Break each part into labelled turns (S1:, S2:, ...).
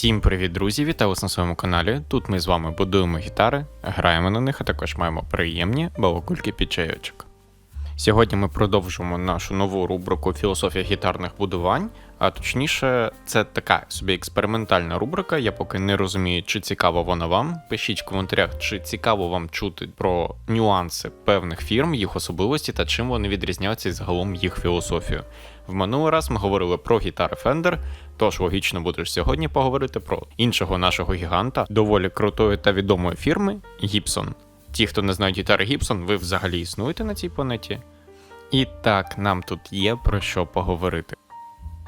S1: Всім привіт, друзі! Вітаю на своєму каналі. Тут ми з вами будуємо гітари, граємо на них, а також маємо приємні балакульки під чайочок. Сьогодні ми продовжуємо нашу нову рубрику Філософія гітарних будувань. А точніше, це така собі експериментальна рубрика. Я поки не розумію, чи цікаво вона вам. Пишіть в коментарях, чи цікаво вам чути про нюанси певних фірм, їх особливості та чим вони відрізняються і загалом їх філософію. В минулий раз ми говорили про гітари Fender, тож логічно буде сьогодні поговорити про іншого нашого гіганта, доволі крутої та відомої фірми Gibson. Ті, хто не знають гітари Gibson, ви взагалі існуєте на цій планеті. І так, нам тут є про що поговорити.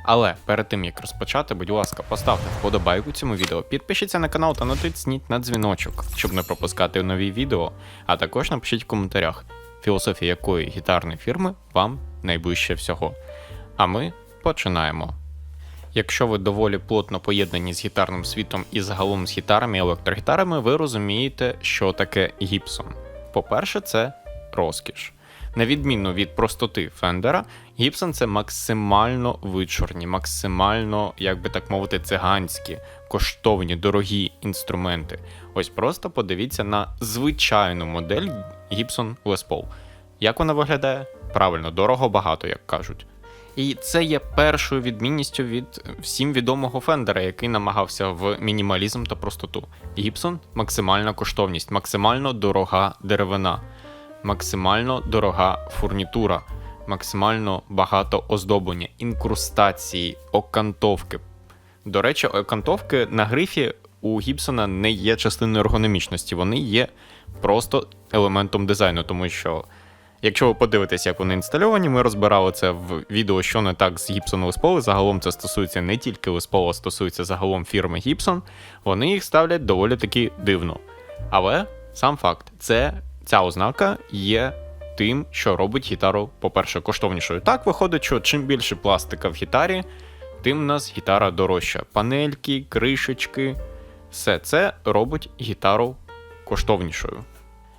S1: Але перед тим як розпочати, будь ласка, поставте вподобайку цьому відео, підпишіться на канал та натисніть на дзвіночок, щоб не пропускати нові відео. А також напишіть в коментарях, філософія якої гітарної фірми вам найближче всього. А ми починаємо. Якщо ви доволі плотно поєднані з гітарним світом і загалом з гітарами і електрогітарами, ви розумієте, що таке Гібсон. По-перше, це розкіш. На відміну від простоти Фендера, Гібсон це максимально вичорні, максимально, як би так мовити, циганські, коштовні, дорогі інструменти. Ось просто подивіться на звичайну модель Gibson Les Paul. Як вона виглядає? Правильно, дорого багато, як кажуть. І це є першою відмінністю від всім відомого Фендера, який намагався в мінімалізм та простоту. Гібсон максимальна коштовність, максимально дорога деревина, максимально дорога фурнітура, максимально багато оздоблення, інкрустації, окантовки. До речі, окантовки на грифі у Гібсона не є частиною ергономічності, вони є просто елементом дизайну, тому що. Якщо ви подивитесь, як вони інстальовані, ми розбирали це в відео, що не так з Gibson Paul. Загалом це стосується не тільки Les а стосується загалом фірми Gibson. Вони їх ставлять доволі таки дивно. Але сам факт, це ця ознака є тим, що робить гітару, по-перше, коштовнішою. Так виходить, що чим більше пластика в гітарі, тим в нас гітара дорожча. Панельки, кришечки, все це робить гітару коштовнішою.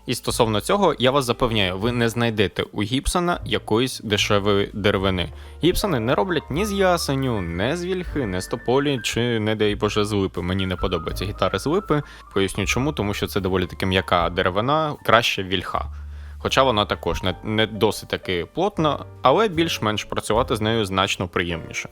S1: І стосовно цього, я вас запевняю, ви не знайдете у Гібсона якоїсь дешевої деревини. Гібсони не роблять ні з ясеню, не з вільхи, не з тополі, чи, не дай Боже, з липи. Мені не подобаються гітари з липи. Поясню чому, тому що це доволі таки м'яка деревина, краще вільха. Хоча вона також не, не досить таки плотна, але більш-менш працювати з нею значно приємніше.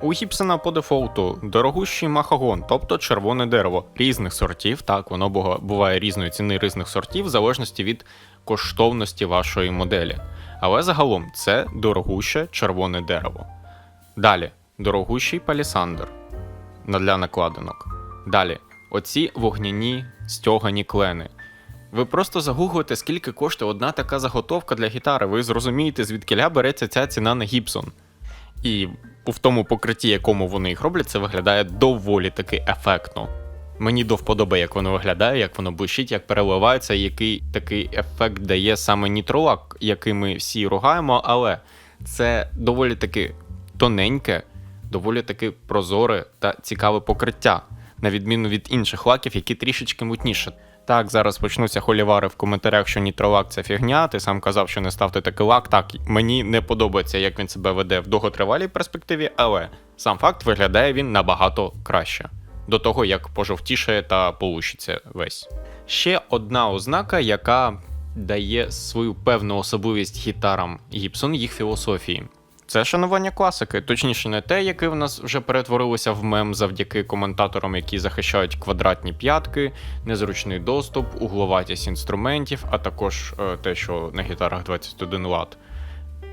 S1: У Гібсона по дефолту дорогущий махагон, тобто червоне дерево різних сортів. Так, воно буває різної ціни різних сортів, в залежності від коштовності вашої моделі. Але загалом це дорогуще червоне дерево. Далі дорогущий палісандр для накладинок. Далі, оці вогняні стьогані клени. Ви просто загуглите, скільки коштує одна така заготовка для гітари. Ви зрозумієте, звідкиля береться ця ціна на Гібсон. І в тому покритті, якому вони їх роблять, це виглядає доволі таки ефектно. Мені до вподоби, як воно виглядає, як воно блищить, як переливається, який такий ефект дає саме нітролак, який ми всі ругаємо, але це доволі таки тоненьке, доволі таки прозоре та цікаве покриття, на відміну від інших лаків, які трішечки мутніше. Так, зараз почнуться холівари в коментарях, що нітролак це фігня. Ти сам казав, що не ставте такий лак. Так, мені не подобається, як він себе веде в довготривалій перспективі, але сам факт виглядає він набагато краще. До того, як пожовтішає та полущиться весь. Ще одна ознака, яка дає свою певну особливість гітарам Гібсон їх філософії. Це шанування класики, точніше, не те, яке в нас вже перетворилося в мем завдяки коментаторам, які захищають квадратні п'ятки, незручний доступ, угловатість інструментів, а також е, те, що на гітарах 21 лад.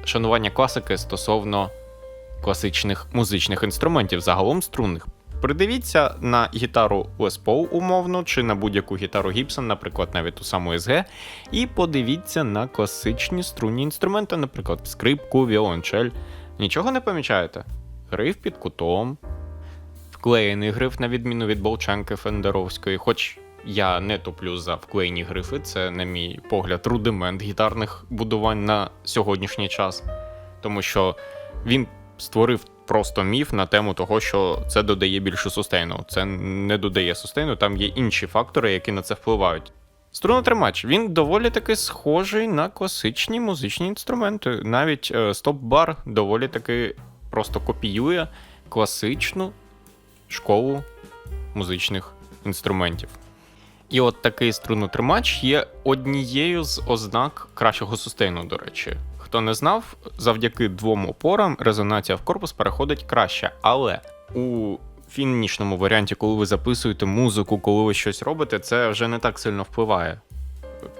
S1: Шанування класики стосовно класичних музичних інструментів, загалом струнних. Придивіться на гітару Les Paul умовно, чи на будь-яку гітару Gibson, наприклад, навіть ту саму SG, і подивіться на класичні струнні інструменти, наприклад, скрипку, віолончель. Нічого не помічаєте? Гриф під кутом, вклеєний гриф, на відміну від Болчанки Фендеровської, хоч я не топлю за вклеєні грифи, це, на мій погляд, рудимент гітарних будувань на сьогоднішній час, тому що він створив просто міф на тему того, що це додає більше сустейну. Це не додає сустейну, там є інші фактори, які на це впливають. Струнотримач, він доволі таки схожий на класичні музичні інструменти. Навіть е, стоп-бар доволі таки просто копіює класичну школу музичних інструментів. І от такий струнотримач є однією з ознак кращого сустейну, до речі. Хто не знав, завдяки двом опорам резонація в корпус переходить краще. Але у фінішному варіанті, коли ви записуєте музику, коли ви щось робите, це вже не так сильно впливає.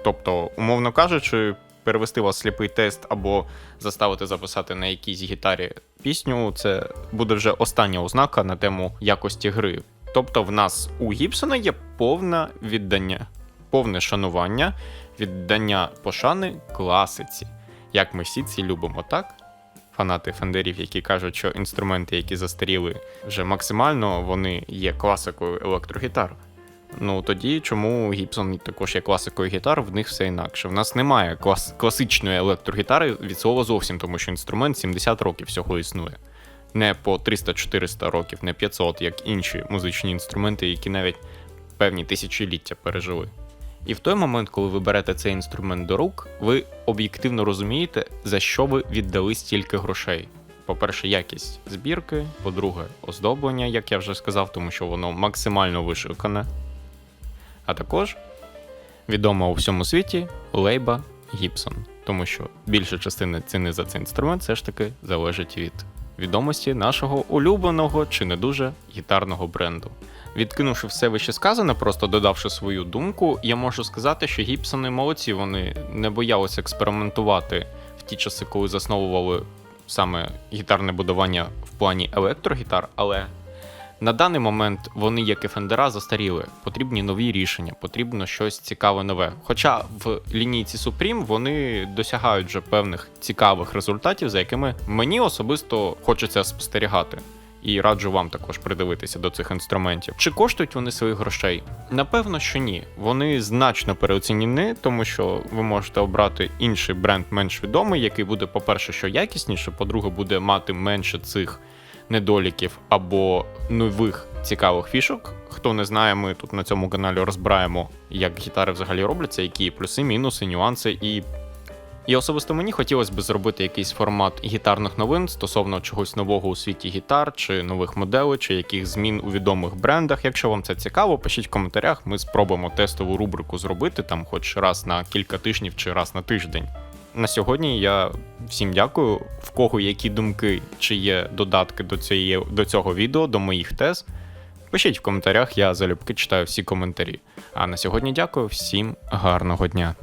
S1: Тобто, умовно кажучи, перевести вас сліпий тест або заставити записати на якійсь гітарі пісню, це буде вже остання ознака на тему якості гри. Тобто, в нас у Гібсона є повне віддання, повне шанування, віддання пошани класиці. Як ми всі ці любимо, так? Фанати фендерів, які кажуть, що інструменти, які застаріли вже максимально, вони є класикою електрогітар. Ну тоді чому Гібсон також є класикою гітар, в них все інакше. В нас немає клас- класичної електрогітари від слова зовсім, тому що інструмент 70 років всього існує. Не по 300-400 років, не 500, як інші музичні інструменти, які навіть певні тисячоліття пережили. І в той момент, коли ви берете цей інструмент до рук, ви об'єктивно розумієте, за що ви віддали стільки грошей. По-перше, якість збірки, по-друге, оздоблення, як я вже сказав, тому що воно максимально вишукане. А також відома у всьому світі лейба Гібсон, тому що більша частина ціни за цей інструмент все ж таки залежить від відомості нашого улюбленого чи не дуже гітарного бренду. Відкинувши все вище сказане, просто додавши свою думку, я можу сказати, що Гібсони молодці, вони не боялися експериментувати в ті часи, коли засновували саме гітарне будування в плані електрогітар, але на даний момент вони, як і Фендера, застаріли. Потрібні нові рішення, потрібно щось цікаве нове. Хоча в лінійці Supreme вони досягають вже певних цікавих результатів, за якими мені особисто хочеться спостерігати. І раджу вам також придивитися до цих інструментів. Чи коштують вони своїх грошей? Напевно, що ні. Вони значно переоцінені, тому що ви можете обрати інший бренд менш відомий, який буде, по-перше, що якісніше, по-друге, буде мати менше цих недоліків або нових цікавих фішок. Хто не знає, ми тут на цьому каналі розбираємо, як гітари взагалі робляться, які плюси, мінуси, нюанси. І, і особисто мені хотілося б зробити якийсь формат гітарних новин стосовно чогось нового у світі гітар, чи нових моделей, чи яких змін у відомих брендах. Якщо вам це цікаво, пишіть в коментарях. Ми спробуємо тестову рубрику зробити там, хоч раз на кілька тижнів чи раз на тиждень. На сьогодні я всім дякую. В кого які думки чи є додатки до, цієї, до цього відео, до моїх тез. Пишіть в коментарях, я залюбки читаю всі коментарі. А на сьогодні дякую, всім гарного дня.